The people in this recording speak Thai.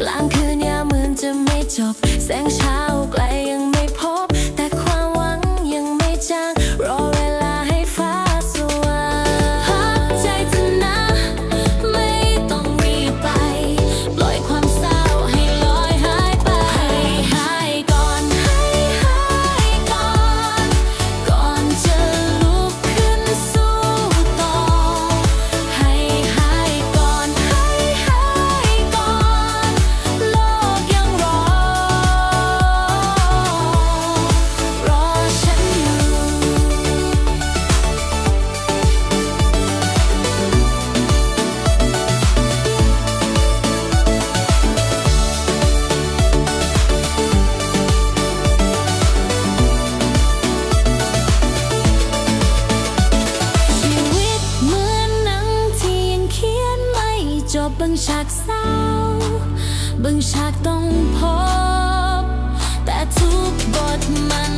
กลางคืนยามมืนจะไม่จบแสงเช้า บิ่งฉากเศร้าบางฉากต้องพบ แต่ทุกบทมัน